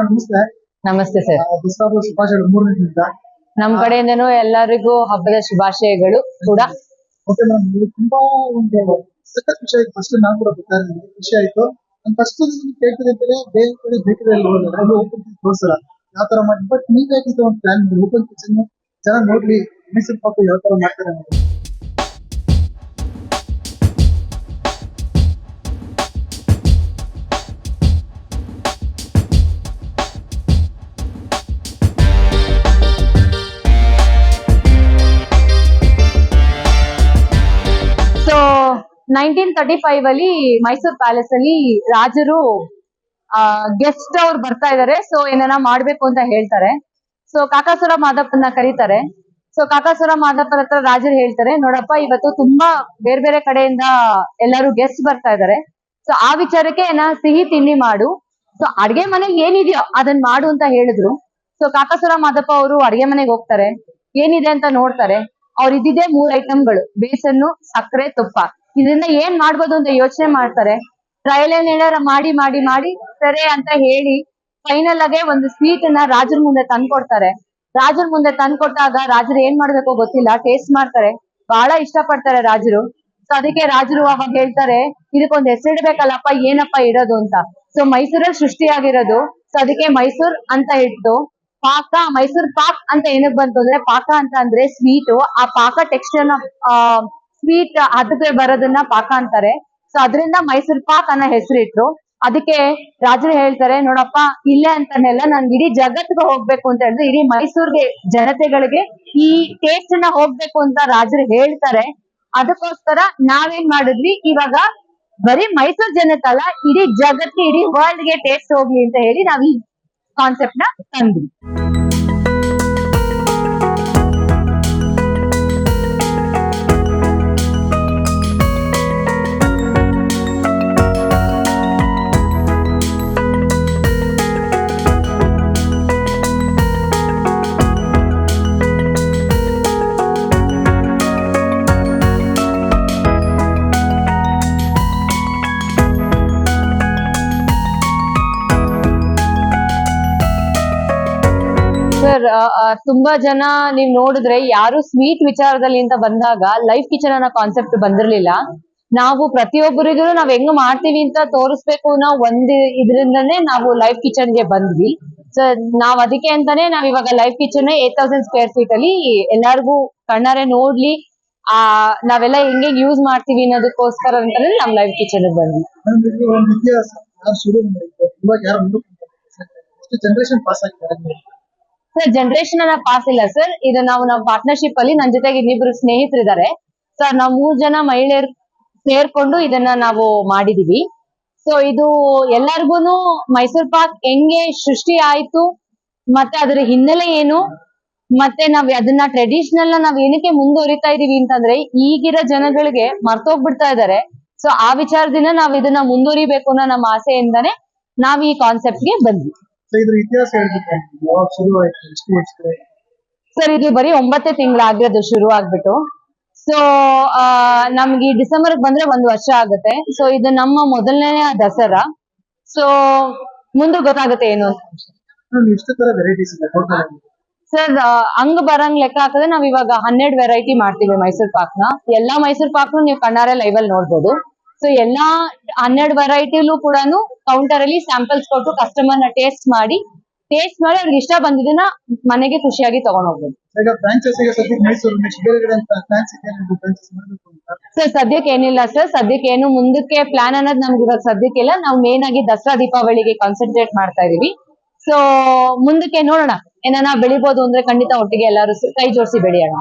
ನಮಸ್ತೆ. ನಮಸ್ತೆ ಸರ್. ದಸರಾ ಶುಭಾಶಯಗಳು ಮೂರನೇ ದಿನದ ನಮ್ ಕಡೆಯಿಂದನು ಎಲ್ಲರಿಗೂ ಹಬ್ಬದ ಶುಭಾಶಯಗಳು ಕೂಡ. ಓಕೆ ಮೇಡಮ್ ತುಂಬಾ ಒಂದು ಸಖತ್ ವಿಷಯ. ಫಸ್ಟ್ ನಾನು ಕೂಡ ಬರ್ತಾ ಇದ್ದೀನಿ ಖುಷಿ ಆಯ್ತು. ನನ್ ಫಸ್ಟ್ ಕೇಳ್ತಿದ್ರೆ ಬೇರೆ ಕಡೆ ಬೇಕರಿಯಲ್ಲಿ ಅಲ್ಲಿ ಓಪನ್ ತೋರಿಸಲ್ಲ. ಯಾವ ತರ ಮಾಡಿ ಬಟ್ ನೀವ್ ಯಾಕಿತ್ತು ಒಂದು ಪ್ಲಾನ್ ಓಪನ್ ಕಿಚನ್ ಚೆನ್ನಾಗಿ ನೋಡ್ಲಿ ಮೈಸೂರು ಪಾಪ ಯಾವ ತರ ಮಾಡ್ತಾರೆ ಅನ್ನೋದು. ನೈನ್ಟೀನ್ ತರ್ಟಿ ಫೈವ್ ಅಲ್ಲಿ ಮೈಸೂರ್ ಪ್ಯಾಲೇಸ್ ಅಲ್ಲಿ ರಾಜರು ಗೆಸ್ಟ್ ಅವ್ರು ಬರ್ತಾ ಇದಾರೆ. ಸೊ ಏನನ್ನ ಮಾಡ್ಬೇಕು ಅಂತ ಹೇಳ್ತಾರೆ. ಸೊ ಕಾಕಾಸುರ ಮಾದಪ್ಪನ ಕರೀತಾರೆ. ಸೊ ಕಾಕಾಸುರ ಮಾದಪ್ಪನ ಹತ್ರ ರಾಜರು ಹೇಳ್ತಾರೆ, ನೋಡಪ್ಪ, ಇವತ್ತು ತುಂಬಾ ಬೇರೆ ಬೇರೆ ಕಡೆಯಿಂದ ಎಲ್ಲರೂ ಗೆಸ್ಟ್ ಬರ್ತಾ ಇದಾರೆ. ಸೊ ಆ ವಿಚಾರಕ್ಕೆ ಏನ ಸಿಹಿ ತಿಂಡಿ ಮಾಡು. ಸೊ ಅಡ್ಗೆ ಮನೆ ಏನಿದೆಯೋ ಅದನ್ನ ಮಾಡು ಅಂತ ಹೇಳಿದ್ರು. ಸೊ ಕಾಕಾಸುರ ಮಾದಪ್ಪ ಅವರು ಅಡ್ಗೆ ಮನೆಗೆ ಹೋಗ್ತಾರೆ. ಏನಿದೆ ಅಂತ ನೋಡ್ತಾರೆ. ಅವ್ರು ಇದ್ದಿದ್ದೇ ಮೂರ್ ಐಟಮ್ಗಳು ಬೇಸನ್ನು, ಸಕ್ಕರೆ, ತುಪ್ಪ. ಇದರಿಂದ ಏನ್ ಮಾಡ್ಬೋದು ಅಂತ ಯೋಚನೆ ಮಾಡ್ತಾರೆ. ಟ್ರಯಲ್ ಏನ್ ಏನಾರ ಮಾಡಿ ಮಾಡಿ ಮಾಡಿ, ಸರಿ ಅಂತ ಹೇಳಿ ಫೈನಲ್ ಆಗೇ ಒಂದು ಸ್ವೀಟ್ ಅನ್ನ ರಾಜರ ಮುಂದೆ ತಂದ್ಕೊಡ್ತಾರೆ. ರಾಜರ ಮುಂದೆ ತಂದ್ಕೊಟ್ಟಾಗ ರಾಜರು ಏನ್ ಮಾಡ್ಬೇಕೋ ಗೊತ್ತಿಲ್ಲ ಟೇಸ್ಟ್ ಮಾಡ್ತಾರೆ. ಬಹಳ ಇಷ್ಟ ಪಡ್ತಾರೆ ರಾಜರು. ಸೊ ಅದಕ್ಕೆ ರಾಜರು ಅವಾಗ ಹೇಳ್ತಾರೆ, ಇದಕ್ಕೊಂದು ಹೆಸರಿಡ್ಬೇಕಲ್ಲಪ್ಪ ಏನಪ್ಪ ಇಡೋದು ಅಂತ. ಸೊ ಮೈಸೂರಲ್ಲಿ ಸೃಷ್ಟಿಯಾಗಿರೋದು ಸೊ ಅದಕ್ಕೆ ಮೈಸೂರ್ ಅಂತ ಇಟ್ಟು, ಪಾಕ, ಮೈಸೂರ್ ಪಾಕ್ ಅಂತ ಏನಕ್ ಬಂತು ಅಂದ್ರೆ ಪಾಕ ಅಂತ ಅಂದ್ರೆ ಸ್ವೀಟು ಆ ಪಾಕ ಟೆಕ್ಸ್ಚರ್ ಸ್ವೀಟ್ ಅದಕ್ಕೆ ಬರೋದನ್ನ ಪಾಕ ಅಂತಾರೆ. ಸೊ ಅದರಿಂದ ಮೈಸೂರ್ ಪಾಕ್ ಅನ್ನೋ ಹೆಸರಿಟ್ರು. ಅದಕ್ಕೆ ರಾಜರು ಹೇಳ್ತಾರೆ, ನೋಡಪ್ಪ, ಇಲ್ಲೇ ಅಂತಾನೆಲ್ಲ ನಾನು ಇಡೀ ಜಗತ್ಗೆ ಹೋಗ್ಬೇಕು ಅಂತ ಹೇಳಿದ್ರೆ, ಇಡೀ ಮೈಸೂರ್ಗೆ ಜನತೆಗಳಿಗೆ ಈ ಟೇಸ್ಟ್ನ ಹೋಗ್ಬೇಕು ಅಂತ ರಾಜರು ಹೇಳ್ತಾರೆ. ಅದಕ್ಕೋಸ್ಕರ ನಾವೇನ್ ಮಾಡಿದ್ವಿ? ಇವಾಗ ಬರೀ ಮೈಸೂರ್ ಅಲ್ಲ, ಇಡೀ ಜಗತ್ಗೆ ಇಡೀ ವರ್ಲ್ಡ್ಗೆ ಟೇಸ್ಟ್ ಹೋಗ್ಲಿ ಅಂತ ಹೇಳಿ ನಾವ್ ಈ ಕಾನ್ಸೆಪ್ಟ್ನ ತಂದ್ವಿ. ಸರ್ ತುಂಬಾ ಜನ ನೀವ್ ನೋಡಿದ್ರೆ ಯಾರು ಸ್ವೀಟ್ ವಿಚಾರದಲ್ಲಿ ಅಂತ ಬಂದಾಗ ಲೈಫ್ ಕಿಚನ್ ಅನ್ನೋ ಕಾನ್ಸೆಪ್ಟ್ ಬಂದಿರ್ಲಿಲ್ಲ. ನಾವು ಪ್ರತಿಯೊಬ್ಬರಿಗೂ ನಾವ್ ಹೆಂಗ್ ಮಾಡ್ತೀವಿ ಅಂತ ತೋರಿಸ್ಬೇಕು ಅನ್ನೋ ಒಂದ್ ಇದರಿಂದನೇ ನಾವು ಲೈಫ್ ಕಿಚನ್ಗೆ ಬಂದ್ವಿ. ಸೊ ನಾವ್ ಅದಕ್ಕೆ ಅಂತಾನೆ ನಾವ್ ಇವಾಗ Life Kitchen eight thousand square feet ಅಲ್ಲಿ ಎಲ್ಲಾರ್ಗೂ ಕಣ್ಣಾರೆ ನೋಡ್ಲಿ, ಆ, ನಾವೆಲ್ಲ ಹೆಂಗೆ ಯೂಸ್ ಮಾಡ್ತೀವಿ ಅನ್ನೋದಕ್ಕೋಸ್ಕರ ಅಂತಾನೆ ನಮ್ ಲೈಫ್ ಕಿಚನ್ ಬಂದ್ವಿ. ಎಷ್ಟು ಜನರೇಷನ್ ಪಾಸ್ ಆಗಿದ್ದಾರೆ ಸರ್ ಜನರೇಷನ್ ಅನ್ನ ಪಾಸ್ ಇಲ್ಲ ಸರ್ ಇದು ನಾವು ನಾವು ಪಾರ್ಟ್ನರ್ಶಿಪ್ ಅಲ್ಲಿ ನನ್ನ ಜೊತೆಗೆ ಇನ್ನಿಬ್ರು ಸ್ನೇಹಿತರಿದ್ದಾರೆ. ಸರ್ ನಾವು ಮೂರ್ ಜನ ಮಹಿಳೆಯರು ಸೇರ್ಕೊಂಡು ಇದನ್ನ ನಾವು ಮಾಡಿದೀವಿ. ಸೊ ಇದು ಎಲ್ಲರಿಗೂನು ಮೈಸೂರ್ ಪಾಕ್ ಹೆಂಗೆ ಸೃಷ್ಟಿ ಆಯ್ತು, ಮತ್ತೆ ಅದರ ಹಿನ್ನೆಲೆ ಏನು, ಮತ್ತೆ ನಾವ್ ಅದನ್ನ ಟ್ರೆಡಿಷನಲ್ ನಾವ್ ಏನಕ್ಕೆ ಮುಂದುವರಿತಾ ಇದೀವಿ ಅಂತಂದ್ರೆ, ಈಗಿರೋ ಜನಗಳಿಗೆ ಮರ್ತೋಗ್ಬಿಡ್ತಾ ಇದಾರೆ ಸೊ ಆ ವಿಚಾರದಿಂದ ನಾವ್ ಇದನ್ನ ಮುಂದುವರಿಬೇಕು ಅನ್ನೋ ನಮ್ಮ ಆಸೆಯಿಂದಾನೆ ನಾವ್ ಈ ಕಾನ್ಸೆಪ್ಟ್ಗೆ ಬಂದ್ವಿ. ಸೊ ಇದ್ರ ಇತಿಹಾಸ ಹೇಳ್ಬೇಕು ಯಾವಾಗ ಶುರು ಆಯ್ತು? ಎಷ್ಟು ವರ್ಷ ಸರ್ ಇದು ಬರೀ ಒಂಬತ್ತೇ ತಿಂಗಳಾಗಿರೋದು ಶುರು ಆಗ್ಬಿಟ್ಟು. ಸೊ ನಮ್ಗೆ ಈ ಡಿಸೆಂಬರ್ ಬಂದ್ರೆ ಒಂದು ವರ್ಷ ಆಗುತ್ತೆ. ಸೊ ಇದು ನಮ್ಮ ಮೊದಲನೇ ದಸರಾ. ಸೊ ಮುಂದೆ ಗೊತ್ತಾಗುತ್ತೆ ಏನು ತರ ವೆರೈಟೀಸ್ ಇದೆ. ಸರ್ ಹಂಗ್ ಬರಂಗ್ ಲೆಕ್ಕ ಹಾಕಿದ್ರೆ ನಾವ್ ಇವಾಗ ಹನ್ನೆರಡು ವೆರೈಟಿ ಮಾಡ್ತೀವಿ ಮೈಸೂರ್ ಪಾಕ್ನ ಎಲ್ಲಾ ಮೈಸೂರ್ ಪಾಕ್ ನೀವು ಕಣ್ಣಾರೆ ಲೈವ್ ಅಲ್ಲಿ ನೋಡ್ಬೋದು. ಸೊ ಎಲ್ಲಾ ಹನ್ನೆರಡು ವೆರೈಟಿಲೂ ಕೂಡ ಕೌಂಟರ್ ಅಲ್ಲಿ ಸ್ಯಾಂಪಲ್ಸ್ ಕೊಟ್ಟು ಕಸ್ಟಮರ್ನ ಟೇಸ್ಟ್ ಮಾಡಿ ಟೇಸ್ಟ್ ಮಾಡಿ ಅವ್ರಿಗೆ ಇಷ್ಟ ಬಂದಿದ್ದನ್ನ ಮನೆಗೆ ಖುಷಿಯಾಗಿ ತಗೊಂಡ್ ಹೋಗ್ಬೋದು ಸರ್ ಸದ್ಯಕ್ಕೆ ಏನಿಲ್ಲ ಸರ್ ಸದ್ಯಕ್ಕೆ ಏನು ಮುಂದಕ್ಕೆ ಪ್ಲಾನ್ ಅನ್ನೋದು ನಮ್ಗೆ ಇವಾಗ ಸದ್ಯಕ್ಕಿಲ್ಲ ನಾವು ಮೇನ್ ಆಗಿ ದಸರಾ ದೀಪಾವಳಿಗೆ ಕಾನ್ಸಂಟ್ರೇಟ್ ಮಾಡ್ತಾ ಇದೀವಿ. ಸೊ ಮುಂದಕ್ಕೆ ನೋಡೋಣ. ಏನಾನ ಬೆಳಿಬಹುದು ಅಂದ್ರೆ ಖಂಡಿತ ಒಟ್ಟಿಗೆ ಎಲ್ಲರೂ ಕೈ ಜೋಡಿಸಿ ಬೆಳೆಯೋಣ.